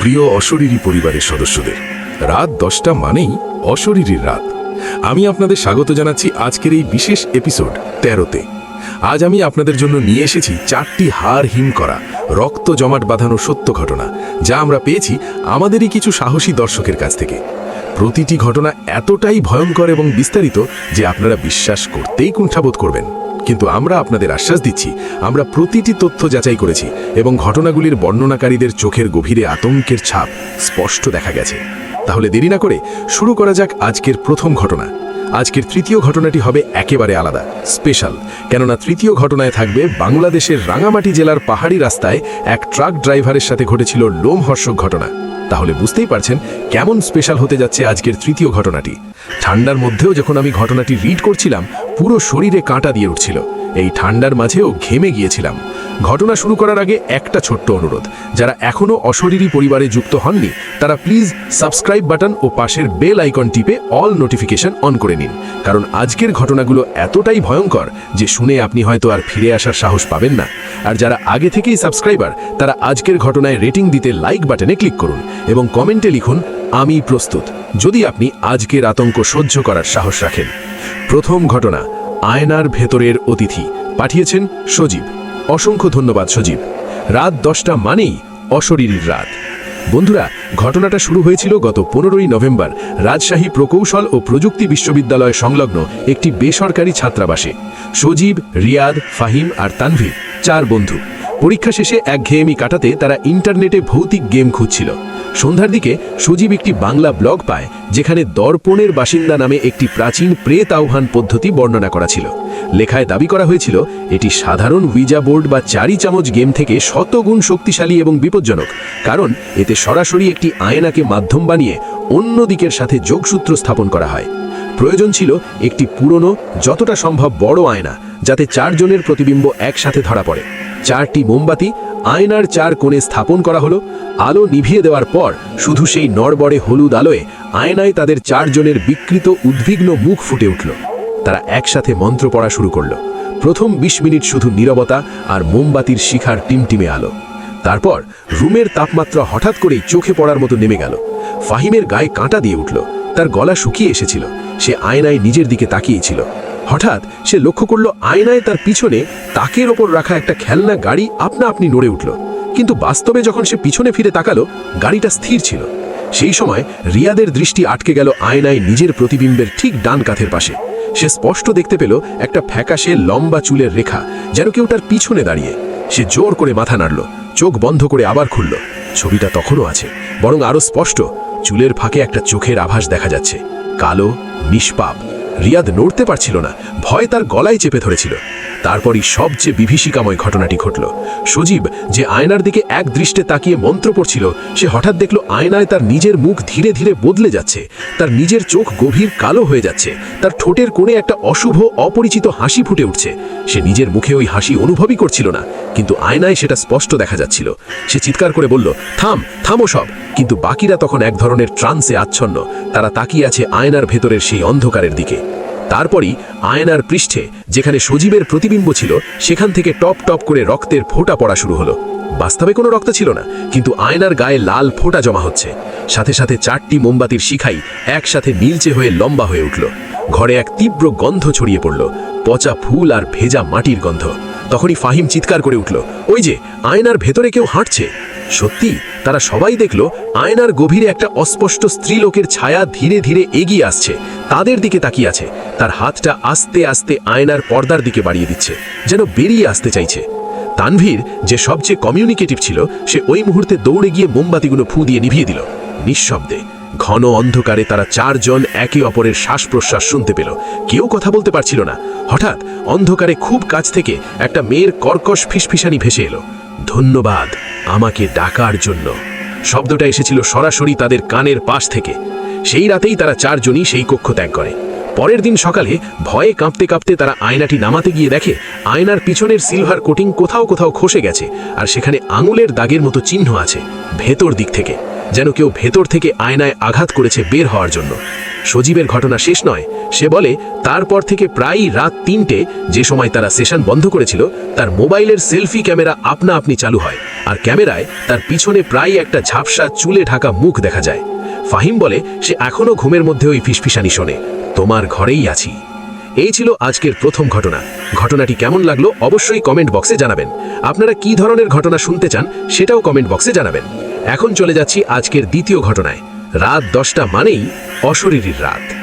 প্রিয় অশরীরী পরিবারের সদস্যদের। রাত দশটা মানেই অশরীরীর রাত। আমি আপনাদের স্বাগত জানাচ্ছি আজকের এই বিশেষ এপিসোড তেরোতে। আজ আমি আপনাদের জন্য নিয়ে এসেছি চারটি হার হিম করা, রক্ত জমাট বাঁধানো সত্য ঘটনা, যা আমরা পেয়েছি আমাদেরই কিছু সাহসী দর্শকের কাছ থেকে। প্রতিটি ঘটনা এতটাই ভয়ঙ্কর এবং বিস্তারিত যে আপনারা বিশ্বাস করতেই কুণ্ঠাবোধ করবেন। কিন্তু আমরা আপনাদের আশ্বাস দিচ্ছি, আমরা প্রতিটি তথ্য যাচাই করেছি এবং ঘটনাগুলির বর্ণনাকারীদের চোখের গভীরে আতঙ্কের ছাপ স্পষ্ট দেখা গেছে। তাহলে দেরি না করে শুরু করা যাক আজকের প্রথম ঘটনা। আজকের তৃতীয় ঘটনাটি হবে একেবারে আলাদা স্পেশাল কেননা তৃতীয় ঘটনায় থাকবে বাংলাদেশের রাঙামাটি জেলার পাহাড়ি রাস্তায় এক ট্রাক ড্রাইভারের সাথে ঘটেছিল লোমহর্ষক ঘটনা। তাহলে বুঝতেই পারছেন কেমন স্পেশাল হতে যাচ্ছে আজকের তৃতীয় ঘটনাটি। ঠান্ডার মধ্যেও যখন আমি ঘটনাটি রিড করছিলাম, পুরো শরীরে কাঁটা দিয়ে উঠছিল। এই ঠান্ডার মাঝেও ঘেমে গিয়েছিলাম। ঘটনা শুরু করার আগে একটা ছোট্ট অনুরোধ। যারা এখনও অশরীরী পরিবারে যুক্ত হননি, তারা প্লিজ সাবস্ক্রাইব বাটন ও পাশের বেল আইকন টিপে অল নোটিফিকেশন অন করে নিন। কারণ আজকের ঘটনাগুলো এতটাই ভয়ঙ্কর যে শুনে আপনি হয়তো আর ফিরে আসার সাহস পাবেন না। আর যারা আগে থেকেই সাবস্ক্রাইবার, তারা আজকের ঘটনায় রেটিং দিতে লাইক বাটনে ক্লিক করুন এবং কমেন্টে লিখুন, আমি প্রস্তুত। যদি আপনি আজকের আতঙ্ক সহ্য করার সাহস রাখেন। প্রথম ঘটনা আয়নার ভেতরের অতিথি পাঠিয়েছেন সজীব। অসংখ্য ধন্যবাদ সজীব। রাত দশটা মানেই অশরীর রাত। বন্ধুরা, ঘটনাটা শুরু হয়েছিল গত পনেরোই নভেম্বর রাজশাহী প্রকৌশল ও প্রযুক্তি বিশ্ববিদ্যালয় সংলগ্ন একটি বেসরকারি ছাত্রাবাসে। সজীব, রিয়াদ, ফাহিম আর তানভীর, চার বন্ধু। পরীক্ষা শেষে একঘেয়েমি কাটাতে তারা ইন্টারনেটে ভৌতিক গেম খুঁজছিল। সন্ধ্যার দিকে সজীব একটি বাংলা ব্লগ পায়, যেখানে দর্পণের বাসিন্দা নামে একটি প্রাচীন প্রেত আহ্বান পদ্ধতি বর্ণনা করা ছিল। লেখায় দাবি করা হয়েছিল, এটি সাধারণ উইজা বোর্ড বা চারি চামচ গেম থেকে শতগুণ শক্তিশালী এবং বিপজ্জনক, কারণ এতে সরাসরি একটি আয়নাকে মাধ্যম বানিয়ে অন্য দিকের সাথে যোগসূত্র স্থাপন করা হয়। প্রয়োজন ছিল একটি পুরনো, যতটা সম্ভব বড় আয়না, যাতে চারজনের প্রতিবিম্ব একসাথে ধরা পড়ে। চারটি মোমবাতি আয়নার চার কোণে স্থাপন করা হলো। আলো নিভিয়ে দেওয়ার পর শুধু সেই নড়বড়ে হলুদ আলোয় আয়নায় তাদের চারজনের বিকৃত উদ্বিগ্ন মুখ ফুটে উঠল। তারা একসাথে মন্ত্র পড়া শুরু করল। প্রথম ২০ মিনিট শুধু নীরবতা আর মোমবাতির শিখার টিমটিমে আলো। তারপর রুমের তাপমাত্রা হঠাৎ করেই চোখে পড়ার মতো নেমে গেল। ফাহিমের গায়ে কাঁটা দিয়ে উঠল। তার গলা শুকিয়ে এসেছিল। সে আয়নায় নিজের দিকে তাকিয়েছিল। হঠাৎ সে লক্ষ্য করল আয়নায় তার পিছনে তাকের ওপর রাখা একটা খেলনা গাড়ি আপনা আপনি নড়ে উঠল। কিন্তু বাস্তবে যখন সে পিছনে ফিরে তাকালো, গাড়িটা স্থির ছিল। সেই সময় রিয়াদের দৃষ্টি আটকে গেল আয়নায় নিজের প্রতিবিম্বের ঠিক ডান কাঁধের পাশে। সে স্পষ্ট দেখতে পেল একটা ফ্যাকাশে লম্বা চুলের রেখা, যেন কেউ তার পিছনে দাঁড়িয়ে। সে জোর করে মাথা নাড়ল, চোখ বন্ধ করে আবার খুলল। ছবিটা তখনও আছে, বরং আরও স্পষ্ট। চুলের ফাঁকে একটা চোখের আভাস দেখা যাচ্ছে। কালো, নিষ্পাপ। রিয়াদ নড়তে পারছিল না। ভয় তার গলায় চেপে ধরেছিল। তারপরই সবচেয়ে বিভীষিকাময় ঘটনাটি ঘটল। সজীব, যে আয়নার দিকে এক দৃষ্টে তাকিয়ে মন্ত্র পড়ছিল, সে হঠাৎ দেখল আয়নায় তার নিজের মুখ ধীরে ধীরে বদলে যাচ্ছে। তার নিজের চোখ গভীর কালো হয়ে যাচ্ছে। তার ঠোঁটের কোণে একটা অশুভ, অপরিচিত হাসি ফুটে উঠছে। সে নিজের মুখে ওই হাসি অনুভবই করছিল না, কিন্তু আয়নায় সেটা স্পষ্ট দেখা যাচ্ছিল। সে চিৎকার করে বলল, থাম, থামো সব। কিন্তু বাকিরা তখন এক ধরনের ট্রান্সে আচ্ছন্ন। তারা তাকিয়ে আছে আয়নার ভেতরের সেই অন্ধকারের দিকে। তারপরই আয়নার পৃষ্ঠে যেখানে সজীবের প্রতিবিম্ব ছিল, সেখান থেকে টপ টপ করে রক্তের ফোঁটা পড়া শুরু হলো। বাস্তবে কোনো রক্ত ছিল না, কিন্তু আয়নার গায়ে লাল ফোঁটা জমা হচ্ছে। সাথে সাথে চারটি মোমবাতির শিখাই একসাথে নীলচে হয়ে লম্বা হয়ে উঠল। ঘরে এক তীব্র গন্ধ ছড়িয়ে পড়ল, পচা ফুল আর ভেজা মাটির গন্ধ। তখনই ফাহিম চিৎকার করে উঠল, ওই যে, আয়নার ভেতরে কেউ হাঁটছে? সত্যি? তারা সবাই দেখল আয়নার গভীরে একটা অস্পষ্ট স্ত্রীলোকের ছায়া ধীরে ধীরে এগিয়ে আসছে। তাদের দিকে তাকিয়ে আছে। তার হাতটা আস্তে আস্তে আয়নার পর্দার দিকে বাড়িয়ে দিচ্ছে, যেন বেরিয়ে আসতে চাইছে। তানভীর যে সবচেয়ে কমিউনিকেটিভ ছিল, সে ওই মুহূর্তে দৌড়ে গিয়ে মোমবাতিগুলো ফু দিয়ে নিভিয়ে দিল। নিঃশব্দে, ঘন অন্ধকারে তারা চারজন একে অপরের শ্বাস প্রশ্বাস শুনতে পেল। কেউ কথা বলতে পারছিল না। হঠাৎ অন্ধকারে খুব কাছ থেকে একটা মেয়ের কর্কশ ফিসফিসানি ভেসে এলো। ধন্যবাদ। আমাকে ডাকার জন্য। শব্দটা এসেছিল সরাসরি তাদের কানের পাশ থেকে। সেই রাতেই তারা চারজনই সেই কক্ষ ত্যাগ করে। পরের দিন সকালে ভয়ে কাঁপতে কাঁপতে তারা আয়নাটি নামাতে গিয়ে দেখে, আয়নার পিছনের সিলভার কোটিং কোথাও কোথাও খসে গেছে, আর সেখানে আঙুলের দাগের মতো চিহ্ন আছে, ভেতর দিক থেকে। যেন কেউ ভেতর থেকে আয়নায় আঘাত করেছে বের হওয়ার জন্য। সজীবের ঘটনা শেষ নয়। সে বলে, তারপর থেকে প্রায়ই রাত তিনটে যে সময় তারা সেশন বন্ধ করেছিল, তার মোবাইলের সেলফি ক্যামেরা আপনা আপনি চালু হয় আর ক্যামেরায় তার পিছনে প্রায় একটা ঝাপসা চুলে ঢাকা মুখ দেখা যায়। ফাহিম বলে, সে এখনও ঘুমের মধ্যে ওই ফিসফিসানি শোনে, তোমার ঘরেই আছি। এই ছিল আজকের প্রথম ঘটনা। ঘটনাটি কেমন লাগল অবশ্যই কমেন্ট বক্সে জানাবেন। আপনারা কি ধরনের ঘটনা শুনতে চান, সেটাও কমেন্ট বক্সে জানাবেন। এখন চলে যাচ্ছি আজকের দ্বিতীয় ঘটনায়। রাত দশটা মানেই অশরীরীর রাত।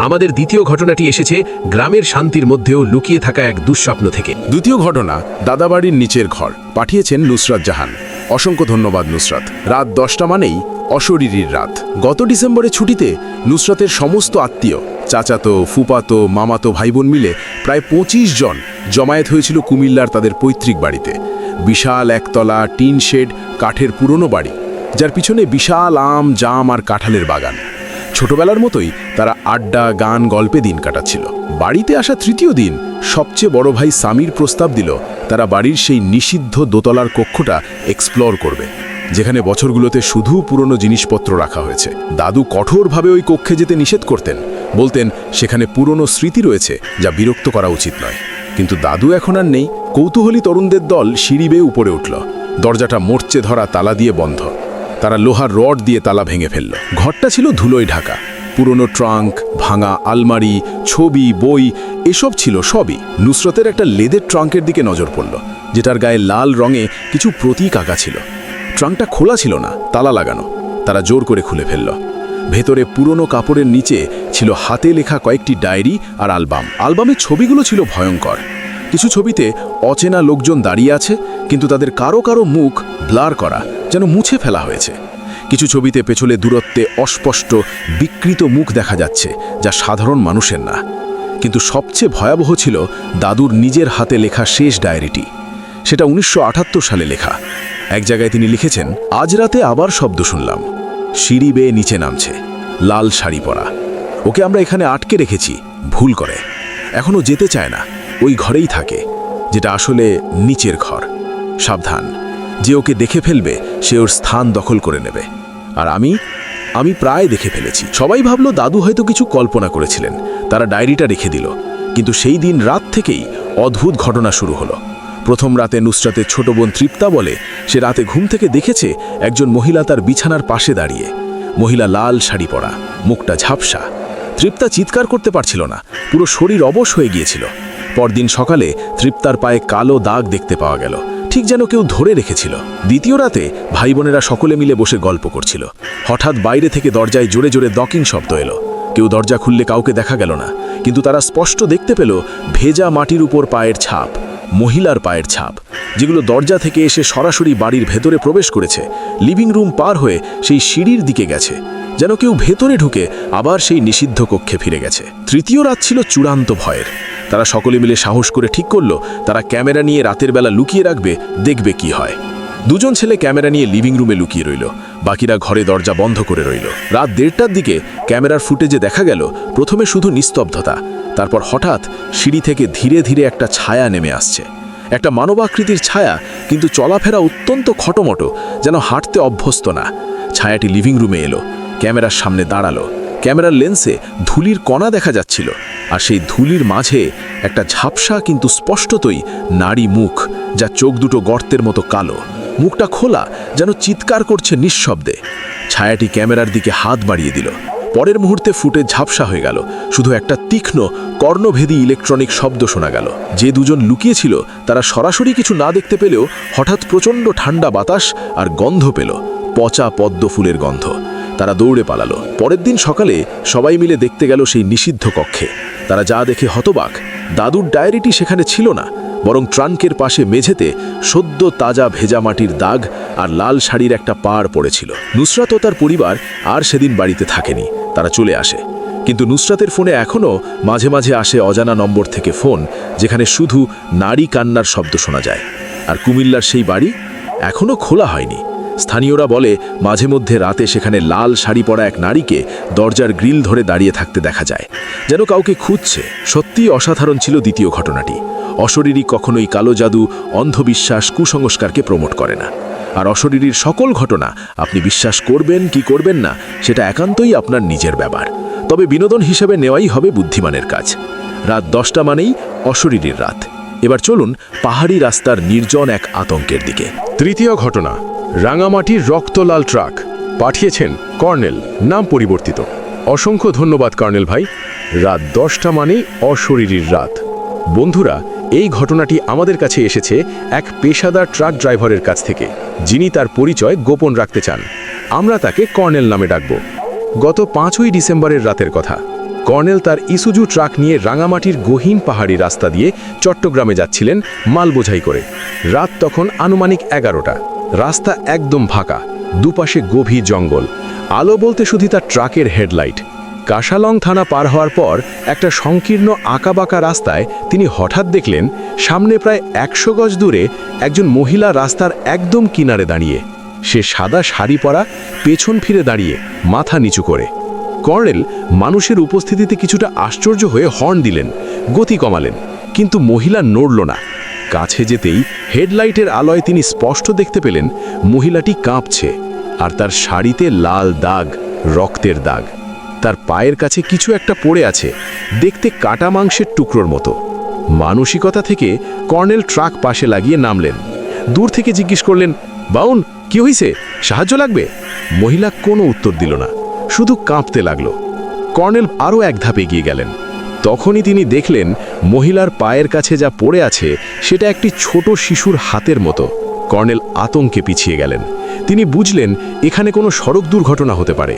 আমাদের দ্বিতীয় ঘটনাটি এসেছে গ্রামের শান্তির মধ্যেও লুকিয়ে থাকা এক দুঃস্বপ্ন থেকে। দ্বিতীয় ঘটনা, দাদাবাড়ির নিচের ঘর, পাঠিয়েছেন নুসরাত জাহান। অসংখ্য ধন্যবাদ নুসরাত। রাত দশটা মানেই অশরীরীর রাত। গত ডিসেম্বরে ছুটিতে নুসরাতের সমস্ত আত্মীয়, চাচাতো, ফুপাতো, মামাতো ভাইবোন মিলে প্রায় পঁচিশ জন জমায়েত হয়েছিল কুমিল্লার তাদের পৈতৃক বাড়িতে। বিশাল একতলা, টিন শেড, কাঠের পুরনো বাড়ি। যার পিছনে বিশাল আম, জাম আর কাঁঠালের বাগান। ছোটবেলার মতোই তারা আড্ডা, গান, গল্পে দিন কাটাচ্ছিল। বাড়িতে আসা তৃতীয় দিন সবচেয়ে বড় ভাই সামির প্রস্তাব দিল, তারা বাড়ির সেই নিষিদ্ধ দোতলার কক্ষটা এক্সপ্লোর করবে, যেখানে বছরগুলোতে শুধু পুরনো জিনিসপত্র রাখা হয়েছে। দাদু কঠোরভাবে ওই কক্ষে যেতে নিষেধ করতেন, বলতেন সেখানে পুরনো স্মৃতি রয়েছে, যা বিরক্ত করা উচিত নয়। কিন্তু দাদু এখন আর নেই। কৌতূহলী তরুণদের দল সিঁড়ি বেয়ে উপরে উঠল। দরজাটা মোর্চে ধরা তালা দিয়ে বন্ধ। তারা লোহার রড দিয়ে তালা ভেঙে ফেলল। ঘরটা ছিল ধুলোয় ঢাকা। পুরনো ট্রাঙ্ক, ভাঙা আলমারি, ছবি, বই, এসব ছিল সবই। নুসরতের একটা লেদের ট্রাঙ্কের দিকে নজর পড়ল, যেটার গায়ে লাল রঙে কিছু প্রতীক আঁকা ছিল। ট্রাঙ্কটা খোলা ছিল না, তালা লাগানো। তারা জোর করে খুলে ফেলল। ভেতরে পুরনো কাপড়ের নিচে ছিল হাতে লেখা কয়েকটি ডায়েরি আর অ্যালবাম অ্যালবামের ছবিগুলো ছিল ভয়ঙ্কর। কিছু ছবিতে অচেনা লোকজন দাঁড়িয়ে আছে, কিন্তু তাদের কারও কারও মুখ ব্লার করা যেন মুছে ফেলা হয়েছে। কিছু ছবিতে পেছলে দূরত্বে অস্পষ্ট, বিকৃত মুখ দেখা যাচ্ছে, যা সাধারণ মানুষের না। কিন্তু সবচেয়ে ভয়াবহ ছিল দাদুর নিজের হাতে লেখা শেষ ডায়েরিটি। সেটা উনিশশো আটাত্তর সালে লেখা। এক জায়গায় তিনি লিখেছেন, আজ রাতে আবার শব্দ শুনলাম। সিঁড়ি বেয়ে নিচে নামছে। লাল শাড়ি পরা। ওকে আমরা এখানে আটকে রেখেছি। ভুল করে। এখনও যেতে চায় না। ওই ঘরেই থাকে, যেটা আসলে নিচের ঘর। সাবধান, যে ওকে দেখে ফেলবে, সে ওর স্থান দখল করে নেবে। আর আমি আমি প্রায় দেখে ফেলেছি। সবাই ভাবলো দাদু হয়তো কিছু কল্পনা করেছিলেন। তারা ডায়েরিটা রেখে দিল। কিন্তু সেই দিন রাত থেকেই অদ্ভুত ঘটনা শুরু হলো। প্রথম রাতে নুসরাতের ছোট বোন তৃপ্তা বলে, সে রাতে ঘুম থেকে দেখেছে একজন মহিলা তার বিছানার পাশে দাঁড়িয়ে। মহিলা লাল শাড়ি পরা, মুখটা ঝাপসা। তৃপ্তা চিৎকার করতে পারছিল না। পুরো শরীর অবশ হয়ে গিয়েছিল। পরদিন সকালে তৃপ্তার পায়ে কালো দাগ দেখতে পাওয়া গেল। ঠিক যেন কেউ ধরে রেখেছিল। দ্বিতীয় রাতে ভাই বোনেরা সকলে মিলে বসে গল্প করছিল। হঠাৎ বাইরে থেকে দরজায় জোরে জোরে দকিং শব্দ এলো। কেউ দরজা খুললে কাউকে দেখা গেল না। কিন্তু তারা স্পষ্ট দেখতে পেল ভেজা মাটির উপর পায়ের ছাপ, মহিলার পায়ের ছাপ, যেগুলো দরজা থেকে এসে সরাসরি বাড়ির ভেতরে প্রবেশ করেছে। লিভিং রুম পার হয়ে সেই সিঁড়ির দিকে গেছে। যেন কেউ ভেতরে ঢুকে আবার সেই নিষিদ্ধ কক্ষে ফিরে গেছে। তৃতীয় রাত ছিল চূড়ান্ত ভয়ের। তারা সকলে মিলে সাহস করে ঠিক করল, তারা ক্যামেরা নিয়ে রাতের বেলা লুকিয়ে রাখবে, দেখবে কি হয়। দুজন ছেলে ক্যামেরা নিয়ে লিভিং রুমে লুকিয়ে রইল, বাকিরা ঘরে দরজা বন্ধ করে রইল। রাত দেড়টার দিকে ক্যামেরার ফুটেজে দেখা গেল, প্রথমে শুধু নিস্তব্ধতা, তারপর হঠাৎ সিঁড়ি থেকে ধীরে ধীরে একটা ছায়া নেমে আসছে। একটা মানবাকৃতির ছায়া, কিন্তু চলাফেরা অত্যন্ত খটোমটো, যেন হাঁটতে অভ্যস্ত না। ছায়াটি লিভিং রুমে এলো, ক্যামেরার সামনে দাঁড়াল, ক্যামেরার লেন্সে ধুলির কণা দেখা যাচ্ছিল। আর সেই ধুলির মাঝে একটা ঝাপসা কিন্তু স্পষ্টতই নারী মুখ, যা চোখ দুটো গর্তের মতো কালো। মুখটা খোলা যেন চিৎকার করছে নিঃশব্দে। ছায়াটি ক্যামেরার দিকে হাত বাড়িয়ে দিল। পরের মুহূর্তে ফুটে ঝাপসা হয়ে গেল। শুধু একটা তীক্ষ্ণ, কর্ণভেদী ইলেকট্রনিক শব্দ শোনা গেল। যে দুজন লুকিয়েছিল, তারা সরাসরি কিছু না দেখতে পেলেও হঠাৎ প্রচণ্ড ঠান্ডা বাতাস আর গন্ধ পেল। পচা পদ্ম ফুলের গন্ধ। তারা দৌড়ে পালালো। পরের দিন সকালে সবাই মিলে দেখতে গেল সেই নিষিদ্ধ কক্ষে। তারা যা দেখে হতবাক, দাদুর ডায়েরিটি সেখানে ছিল না, বরং ট্রাঙ্কের পাশে মেঝেতে সদ্য তাজা ভেজা মাটির দাগ আর লাল শাড়ির একটা পাড় পড়েছিল। নুসরাত ও তার পরিবার আর সেদিন বাড়িতে থাকেনি, তারা চলে আসে। কিন্তু নুসরাতের ফোনে এখনও মাঝে মাঝে আসে অজানা নম্বর থেকে ফোন, যেখানে শুধু নারী কান্নার শব্দ শোনা যায়। আর কুমিল্লার সেই বাড়ি এখনও খোলা হয়নি। স্থানীয়রা বলে, মাঝে মধ্যে রাতে সেখানে লাল শাড়ি পরা এক নারীকে দরজার গ্রিল ধরে দাঁড়িয়ে থাকতে দেখা যায়। যেন কাউকে খুঁজছে। সত্যিই অসাধারণ ছিল দ্বিতীয় ঘটনাটি। অশরীরী কখনোই কালো জাদু, অন্ধবিশ্বাস, কুসংস্কারকে প্রমোট করে না। আর অশরীরীর সকল ঘটনা আপনি বিশ্বাস করবেন কি করবেন না, সেটা একান্তই আপনার নিজের ব্যাপার। তবে বিনোদন হিসেবে নেওয়াই হবে বুদ্ধিমানের কাজ। রাত দশটা মানেই অশরীরীর রাত। এবার চলুন পাহাড়ি রাস্তার নির্জন এক আতঙ্কের দিকে। তৃতীয় ঘটনা। রাঙামাটির রক্তলাল ট্রাক। পাঠিয়েছেন কর্নেল, নাম পরিবর্তিত। অসংখ্য ধন্যবাদ কর্নেল ভাই। রাত দশটা মানেই অশরীরীর রাত। বন্ধুরা, এই ঘটনাটি আমাদের কাছে এসেছে এক পেশাদার ট্রাক ড্রাইভারের কাছ থেকে। যিনি তার পরিচয় গোপন রাখতে চান। আমরা তাকে কর্নেল নামে ডাকব। গত পাঁচই ডিসেম্বরের রাতের কথা। কর্নেল তার ইসুজু ট্রাক নিয়ে রাঙামাটির গহীন পাহাড়ি রাস্তা দিয়ে চট্টগ্রামে যাচ্ছিলেন মাল বোঝাই করে। রাত তখন আনুমানিক এগারোটা। রাস্তা একদম ফাঁকা, দুপাশে গভীর জঙ্গল। আলো বলতে শুধু তার ট্রাকের হেডলাইট। কাশালং থানা পার হওয়ার পর একটা সংকীর্ণ আঁকাবাঁকা রাস্তায় তিনি হঠাৎ দেখলেন, সামনে প্রায় একশো গজ দূরে একজন মহিলা রাস্তার একদম কিনারে দাঁড়িয়ে। সে সাদা শাড়ি পরা, পেছন ফিরে দাঁড়িয়ে, মাথা নিচু করে। কর্নেল মানুষের উপস্থিতিতে কিছুটা আশ্চর্য হয়ে হর্ন দিলেন, গতি কমালেন, কিন্তু মহিলা নড়ল না। কাছে যেতেই হেডলাইটের আলোয় তিনি স্পষ্ট দেখতে পেলেন, মহিলাটি কাঁপছে আর তার শাড়িতে লাল দাগ, রক্তের দাগ। তার পায়ের কাছে কিছু একটা পড়ে আছে, দেখতে কাটা মাংসের টুকরোর মতো। মানসিকতা থেকে কর্নেল ট্রাক পাশে লাগিয়ে নামলেন। দূর থেকে জিজ্ঞেস করলেন, বাউন, কি হইছে? সাহায্য লাগবে? মহিলা কোনো উত্তর দিল না, শুধু কাঁপতে লাগল। কর্নেল আরও এক ধাপ এগিয়ে গেলেন। তখনই তিনি দেখলেন মহিলার পায়ের কাছে যা পড়ে আছে সেটা একটি ছোট শিশুর হাতের মতো। কর্নেল আতঙ্কে পিছিয়ে গেলেন। তিনি বুঝলেন এখানে কোনো সড়ক দুর্ঘটনা হতে পারে।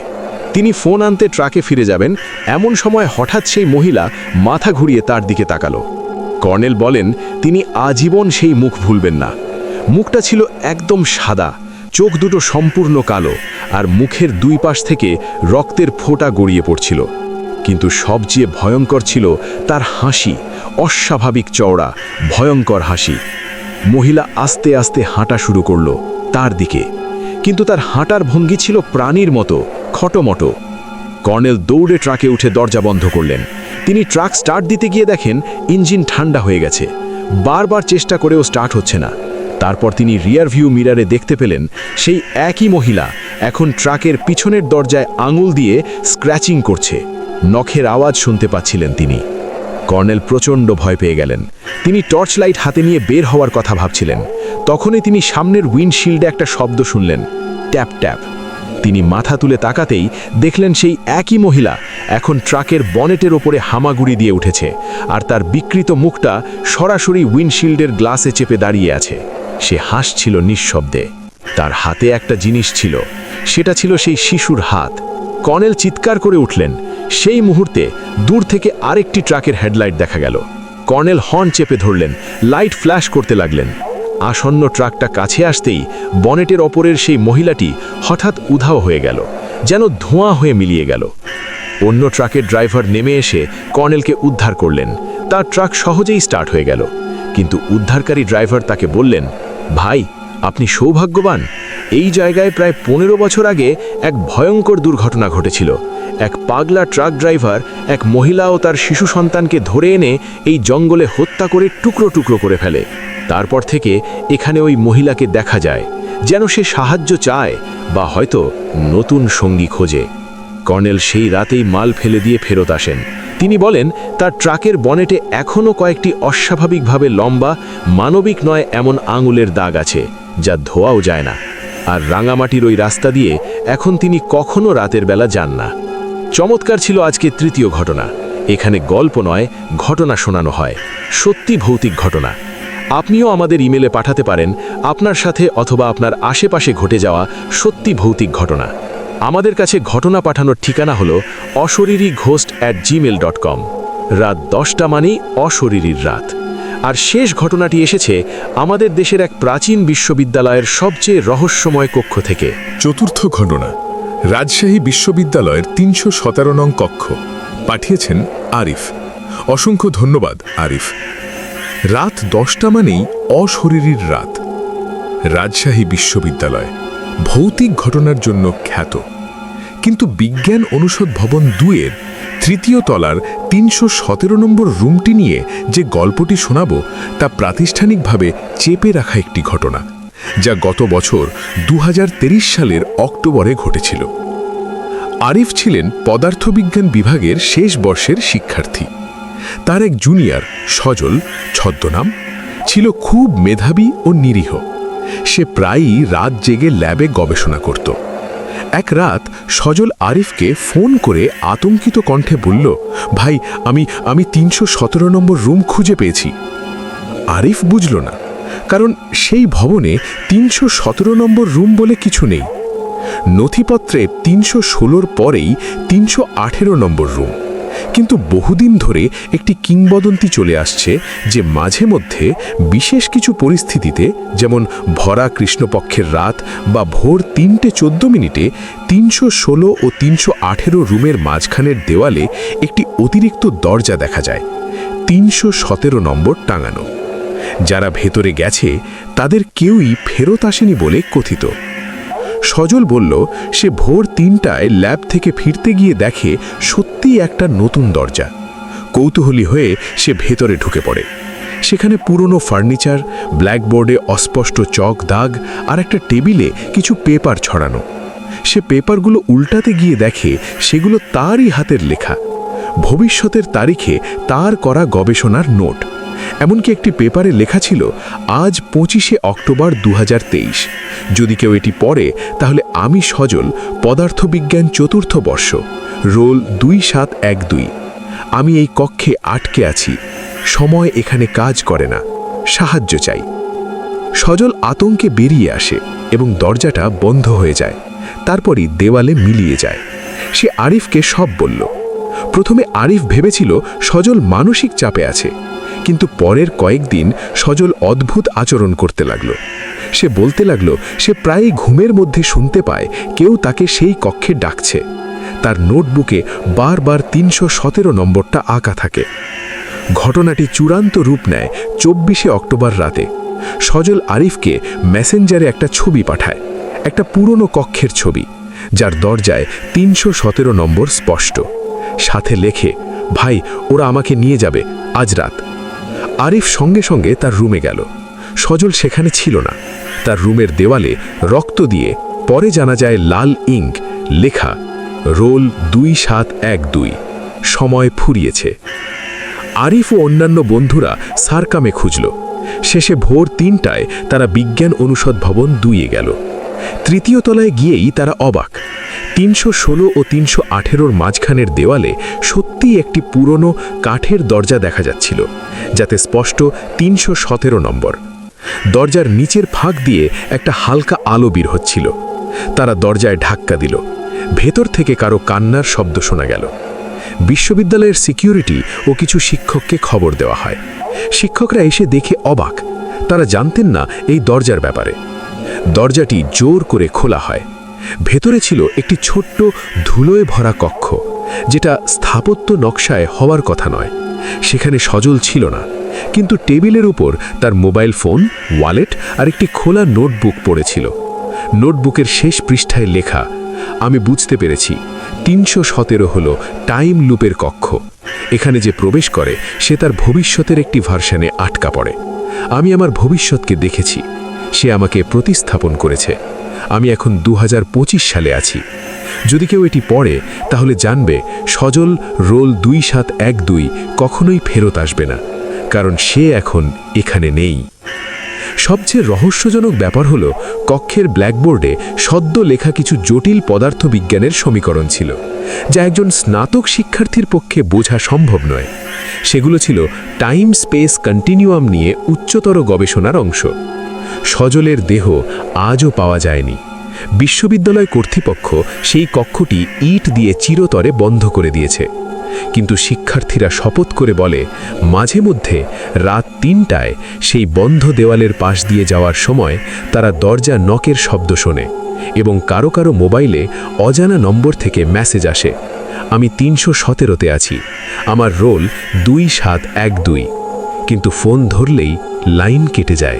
তিনি ফোন আনতে ট্রাকে ফিরে যাবেন। এমন সময় হঠাৎ সেই মহিলা মাথা ঘুরিয়ে তার দিকে তাকালো। কর্নেল বলেন, তিনি আজীবন সেই মুখ ভুলবেন না। মুখটা ছিল একদম সাদা, চোখ দুটো সম্পূর্ণ কালো, আর মুখের দুই পাশ থেকে রক্তের ফোঁটা গড়িয়ে পড়ছিল। কিন্তু সবচেয়ে ভয়ঙ্কর ছিল তার হাসি, অস্বাভাবিক চওড়া, ভয়ঙ্কর হাসি। মহিলা আস্তে আস্তে হাঁটা শুরু করল তার দিকে। কিন্তু তার হাঁটার ভঙ্গি ছিল প্রাণীর মতো, খটোমটো। কর্নেল দৌড়ে ট্রাকে উঠে দরজা বন্ধ করলেন। তিনি ট্রাক স্টার্ট দিতে গিয়ে দেখেন ইঞ্জিন ঠান্ডা হয়ে গেছে। বারবার চেষ্টা করেও স্টার্ট হচ্ছে না। তারপর তিনি রিয়ার ভিউ মিরারে দেখতে পেলেন সেই একই মহিলা এখন ট্রাকের পিছনের দরজায় আঙুল দিয়ে স্ক্র্যাচিং করছে। নখের আওয়াজ শুনতে পাচ্ছিলেন তিনি। কর্নেল প্রচণ্ড ভয় পেয়ে গেলেন। তিনি টর্চ লাইট হাতে নিয়ে বের হওয়ার কথা ভাবছিলেন। তখনই তিনি সামনের উইন্ডশিল্ডে একটা শব্দ শুনলেন। Tap tap. তিনি মাথা তুলে তাকাতেই দেখলেন সেই একই মহিলা এখন ট্রাকের বনেটের ওপরে হামাগুড়ি দিয়ে উঠেছে আর তার বিকৃত মুখটা সরাসরি উইন্ডশিল্ডের গ্লাসে চেপে দাঁড়িয়ে আছে। সে হাসছিল নিঃশব্দে। তার হাতে একটা জিনিস ছিল। সেটা ছিল সেই শিশুর হাত। কর্নেল চিৎকার করে উঠলেন। সেই মুহূর্তে দূর থেকে আরেকটি ট্রাকের হেডলাইট দেখা গেল। কর্নেল হর্ন চেপে ধরলেন, লাইট ফ্ল্যাশ করতে লাগলেন। আসন্ন ট্রাকটা কাছে আসতেই বনেটের ওপরের সেই মহিলাটি হঠাৎ উধাও হয়ে গেল, যেন ধোঁয়া হয়ে মিলিয়ে গেল। অন্য ট্রাকের ড্রাইভার নেমে এসে কর্নেলকে উদ্ধার করলেন। তার ট্রাক সহজেই স্টার্ট হয়ে গেল। কিন্তু উদ্ধারকারী ড্রাইভার তাকে বললেন, ভাই, আপনি সৌভাগ্যবান। এই জায়গায় প্রায় পনেরো বছর আগে এক ভয়ঙ্কর দুর্ঘটনা ঘটেছিল। এক পাগলা ট্রাক ড্রাইভার, এক মহিলা ও তার শিশু সন্তানকে ধরে এনে এই জঙ্গলে হত্যা করে টুকরো টুকরো করে ফেলে। তারপর থেকে এখানে ওই মহিলাকে দেখা যায়, যেন সে সাহায্য চায় বা হয়তো নতুন সঙ্গী খোঁজে। কর্নেল সেই রাতেই মাল ফেলে দিয়ে ফেরত আসেন। তিনি বলেন, তার ট্রাকের বনেটে এখনও কয়েকটি অস্বাভাবিকভাবে লম্বা, মানবিক নয়, এমন আঙুলের দাগ আছে, যা ধোয়াও যায় না। আর রাঙামাটির ওই রাস্তা দিয়ে এখন তিনি কখনো রাতের বেলা যান না। চমৎকার ছিল আজকে তৃতীয় ঘটনা। এখানে গল্প নয়, ঘটনা শোনানো হয়। সত্যি ভৌতিক ঘটনা। আপনিও আমাদের ইমেলে পাঠাতে পারেন আপনার সাথে অথবা আপনার আশেপাশে ঘটে যাওয়া সত্যি ভৌতিক ঘটনা। আমাদের কাছে ঘটনা পাঠানোর ঠিকানা হল অশরীরী ghost at Gmail dot com রাত দশটা মানেই অশরীরীর রাত। আর শেষ ঘটনাটি এসেছে আমাদের দেশের এক প্রাচীন বিশ্ববিদ্যালয়ের সবচেয়ে রহস্যময় কক্ষ থেকে। চতুর্থ ঘটনা, রাজশাহী বিশ্ববিদ্যালয়ের তিনশো সতেরো নং কক্ষ। পাঠিয়েছেন আরিফ। অসংখ্য ধন্যবাদ, আরিফ। রাত দশটা মানেই অশরীরীর রাত। রাজশাহী বিশ্ববিদ্যালয়, ভৌতিক ঘটনার জন্য খ্যাত। কিন্তু বিজ্ঞান অনুষদ ভবন দুয়ের তৃতীয় তলার তিনশো সতেরো নম্বর রুমটি নিয়ে যে গল্পটি শোনাব, তা প্রাতিষ্ঠানিকভাবে চেপে রাখা একটি ঘটনা, যা গত বছর দু হাজার তেইশ সালের অক্টোবরে ঘটেছিল। আরিফ ছিলেন পদার্থবিজ্ঞান বিভাগের শেষ বর্ষের শিক্ষার্থী। তার এক জুনিয়র, সজল, ছদ্মনাম, ছিল খুব মেধাবী ও নিরীহ। সে প্রায়ই রাত জেগে ল্যাবে গবেষণা করত। এক রাত সজল আরিফকে ফোন করে আতঙ্কিত কণ্ঠে বলল, ভাই, আমি আমি তিনশো সতেরো নম্বর রুম খুঁজে পেয়েছি। আরিফ বুঝল না, কারণ সেই ভবনে তিনশো সতেরো নম্বর রুম বলে কিছু নেই। নথিপত্রে তিনশো ষোলোর পরেই তিনশো আঠেরো নম্বর রুম। কিন্তু বহুদিন ধরে একটি কিংবদন্তি চলে আসছে যে মাঝে মধ্যে বিশেষ কিছু পরিস্থিতিতে, যেমন ভরা কৃষ্ণপক্ষের রাত বা ভোর তিনটে চোদ্দ মিনিটে তিনশো ষোলো ও তিনশো আঠেরো রুমের মাঝখানের দেওয়ালে একটি অতিরিক্ত দরজা দেখা যায়, তিনশো সতেরো নম্বর টাঙানো। যারা ভেতরে গেছে, তাদের কেউই ফেরত আসেনি বলে কথিত। সজল বলল, সে ভোর তিনটায় ল্যাব থেকে ফিরতে গিয়ে দেখে সত্যি একটা নতুন দরজা। কৌতূহলী হয়ে সে ভেতরে ঢুকে পড়ে। সেখানে পুরনো ফার্নিচার, ব্ল্যাকবোর্ডে অস্পষ্ট চক দাগ আর একটা টেবিলে কিছু পেপার ছড়ানো। সে পেপারগুলো উল্টাতে গিয়ে দেখে সেগুলো তারই হাতের লেখা। ভবিষ্যতের তারিখে তার করা গবেষণার নোট। এমনকি একটি পেপারে লেখা ছিল, আজ পঁচিশে অক্টোবর দু হাজার তেইশ। যদি কেউ এটি পড়ে, তাহলে আমি সজল পদার্থবিজ্ঞান চতুর্থ বর্ষ, রোল দুই সাত এক দুই। আমি এই কক্ষে আটকে আছি, সময় এখানে কাজ করে না, সাহায্য চাই। সজল আতঙ্কে বেরিয়ে আসে এবং দরজাটা বন্ধ হয়ে যায়, তারপরই দেওয়ালে মিলিয়ে যায়। সে আরিফকে সব বলল। প্রথমে আরিফ ভেবেছিল সজল মানসিক চাপে আছে, কিন্তু পরের কয়েকদিন সজল অদ্ভুত আচরণ করতে লাগল। সে বলতে লাগল, সে প্রায়ই ঘুমের মধ্যে শুনতে পায়, কেউ তাকে সেই কক্ষে ডাকছে। তার নোটবুকে বারবার তিনশো সতেরো নম্বরটা আঁকা থাকে। ঘটনাটি চূড়ান্ত রূপ নেয় চব্বিশে অক্টোবর রাতে। সজল আরিফকে মেসেঞ্জারে একটা ছবি পাঠায়, একটা পুরনো কক্ষের ছবি, যার দরজায় তিনশো সতেরো নম্বর স্পষ্ট। সাথে লেখে, ভাই, ওরা আমাকে নিয়ে যাবে, আজ রাত। আরিফ সঙ্গে সঙ্গে তার রুমে গেল। সজল সেখানে ছিল না। তার রুমের দেওয়ালে রক্ত দিয়ে পরে জানা যায় লাল ইঙ্ক লেখা, রোল দুই সাত এক দুই, সময় ফুরিয়েছে। আরিফ ও অন্যান্য বন্ধুরা সারকামে খুঁজল। শেষে ভোর তিনটায় তারা বিজ্ঞান অনুষদ ভবন দুইয়ে গেল। তৃতীয় তলায় গিয়েই তারা অবাক। তিনশো ষোলো ও তিনশো আঠেরোর মাঝখানের দেওয়ালে সত্যিই একটি পুরনো কাঠের দরজা দেখা যাচ্ছিল, যাতে স্পষ্ট তিনশো সতেরো নম্বর। দরজার নিচের ফাঁক দিয়ে একটা হালকা আলো বের হচ্ছিল। তারা দরজায় ধাক্কা দিল। ভেতর থেকে কারও কান্নার শব্দ শোনা গেল। বিশ্ববিদ্যালয়ের সিকিউরিটি ও কিছু শিক্ষককে খবর দেওয়া হয়। শিক্ষকরা এসে দেখে অবাক। তারা জানতেন না এই দরজার ব্যাপারে। দরজাটি জোর করে খোলা হয়। ভেতরে ছিল একটি ছোট্ট ধুলোয় ভরা কক্ষ, যেটা স্থাপত্য নকশায় হওয়ার কথা নয়। সেখানে সজল ছিল না। কিন্তু টেবিলের উপর তার মোবাইল ফোন, ওয়ালেট আর একটি খোলা নোটবুক পড়েছিল। নোটবুকের শেষ পৃষ্ঠায় লেখা, আমি বুঝতে পেরেছি, তিনশো সতেরো হল টাইম লুপের কক্ষ। এখানে যে প্রবেশ করে, সে তার ভবিষ্যতের একটি ভার্সানে আটকা পড়ে। আমি আমার ভবিষ্যৎকে দেখেছি। সে আমাকে প্রতিস্থাপন করেছে। আমি এখন দু হাজার পঁচিশ সালে আছি। যদি কেউ এটি পড়ে, তাহলে জানবে সজল রোল দুই সাত এক দুই কখনোই ফেরত আসবে না। কারণ সে এখন এখানে নেই। সবচেয়ে রহস্যজনক ব্যাপার হল, কক্ষের ব্ল্যাকবোর্ডে সদ্য লেখা কিছু জটিল পদার্থবিজ্ঞানের সমীকরণ ছিল, যা একজন স্নাতক শিক্ষার্থীর পক্ষে বোঝা সম্ভব নয়। সেগুলো ছিল টাইম স্পেস কন্টিনিউয়াম নিয়ে উচ্চতর গবেষণার অংশ। সজলের দেহ আজও পাওয়া যায়নি। বিশ্ববিদ্যালয় কর্তৃপক্ষ সেই কক্ষটি ইট দিয়ে চিরতরে বন্ধ করে দিয়েছে। কিন্তু শিক্ষার্থীরা শপথ করে বলে, মাঝে মধ্যে রাত তিনটায় সেই বন্ধ দেওয়ালের পাশ দিয়ে যাওয়ার সময় তারা দরজা নকের শব্দ শোনে এবং কারও কারও মোবাইলে অজানা নম্বর থেকে মেসেজ আসে, আমি তিনশো সতেরোতে আছি, আমার রোল দুই সাত এক দুই। কিন্তু ফোন ধরলেই লাইন কেটে যায়।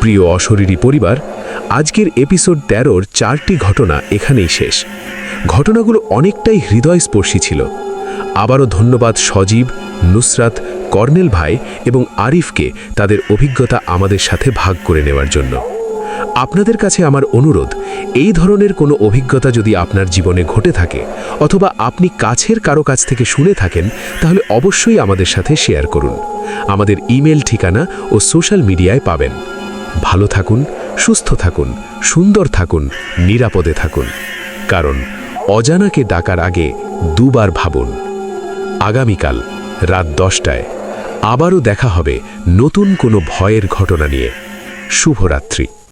প্রিয় অশরীরী পরিবার, আজকের এপিসোড তেরোর চারটি ঘটনা এখানেই শেষ। ঘটনাগুলো অনেকটাই হৃদয়স্পর্শী ছিল। আবারও ধন্যবাদ সজীব, নুসরাত, কর্নেল ভাই এবং আরিফকে তাদের অভিজ্ঞতা আমাদের সাথে ভাগ করে নেওয়ার জন্য। আপনাদের কাছে আমার অনুরোধ, এই ধরনের কোনো অভিজ্ঞতা যদি আপনার জীবনে ঘটে থাকে অথবা আপনি কাছের কারও কাছ থেকে শুনে থাকেন, তাহলে অবশ্যই আমাদের সাথে শেয়ার করুন। আমাদের ইমেল ঠিকানা ও সোশ্যাল মিডিয়ায় পাবেন। ভালো থাকুন, সুস্থ থাকুন, সুন্দর থাকুন, নিরাপদে থাকুন। কারণ, অজানাকে ডাকার আগে দুবার ভাবুন। আগামীকাল রাত দশটায় আবারও দেখা হবে নতুন কোনো ভয়ের ঘটনা নিয়ে। শুভরাত্রি।